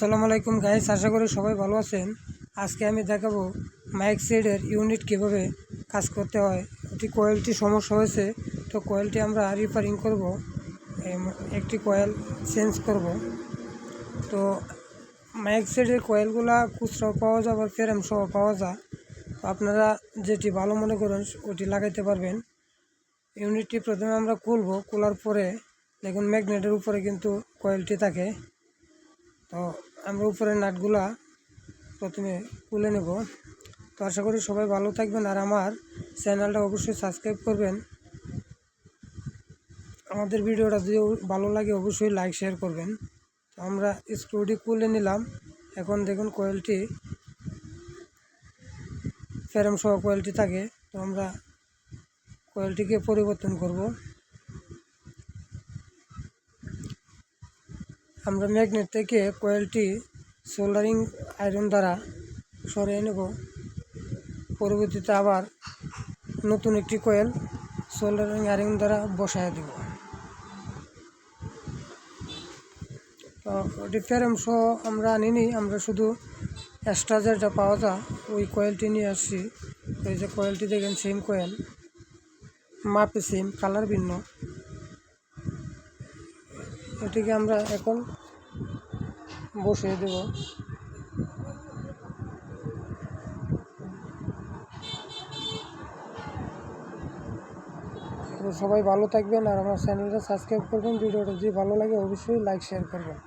আসসালামু আলাইকুম গাইস আশা করি সবাই ভালো আছেন। আজকে আমি দেখাবো মাইক সেডের ইউনিট কীভাবে কাজ করতে হয়। একটি কোয়েলটি সমস্যা হয়েছে, তো কয়েলটি আমরা রিপেয়ারিং করব। একটি কয়েল চেঞ্জ করব। তো মাইক সেডের কয়েলগুলা খুচরাও পাওয়া যায় বা ফেরাম সহ পাওয়া যায়। তো আপনারা যেটি ভালো মনে করেন, ওটি লাগাইতে পারবেন। ইউনিটটি প্রথমে আমরা খুলবো, খোলার পরে দেখুন ম্যাগনেটের উপরে কিন্তু কয়েলটি থাকে। তো আমরা উপরের নাটগুলা প্রথমে খুলে নেব। তো আশা করি সবাই ভালো থাকবেন আর আমার চ্যানেলটা অবশ্যই সাবস্ক্রাইব করবেন। আমাদের ভিডিওটা যদি ভালো লাগে অবশ্যই লাইক, শেয়ার করবেন। আমরা স্ক্রুটি খুলে নিলাম। এখন দেখুন কোয়েলটি, ফেরাম সহ কোয়েলটি থাকে। তো আমরা কোয়েলটিকে পরিবর্তন করব। আমরা ম্যাগনেট থেকে কয়েলটি সোল্ডারিং আয়রন দ্বারা সরিয়ে নেব। পরবর্তীতে আবার নতুন একটি কয়েল সোল্ডারিং আয়রন দ্বারা বসায় দেব। ফেরম সহ আমরা আনিনি আমরা শুধু এক্সট্রা যেটা পাওয়া যায় ওই কয়েলটি নিয়ে আসছি। ওই যে কয়েলটি দেখেন সেম কয়েল, মাপে সেম কালার ভিন্ন। এটিকে আমরা এখন বসিয়ে দেব। সবাই ভালো থাকবেন আর আমার চ্যানেলটা সাবস্ক্রাইব করবেন। ভিডিওটা যদি ভালো লাগে, অবশ্যই লাইক শেয়ার করবেন।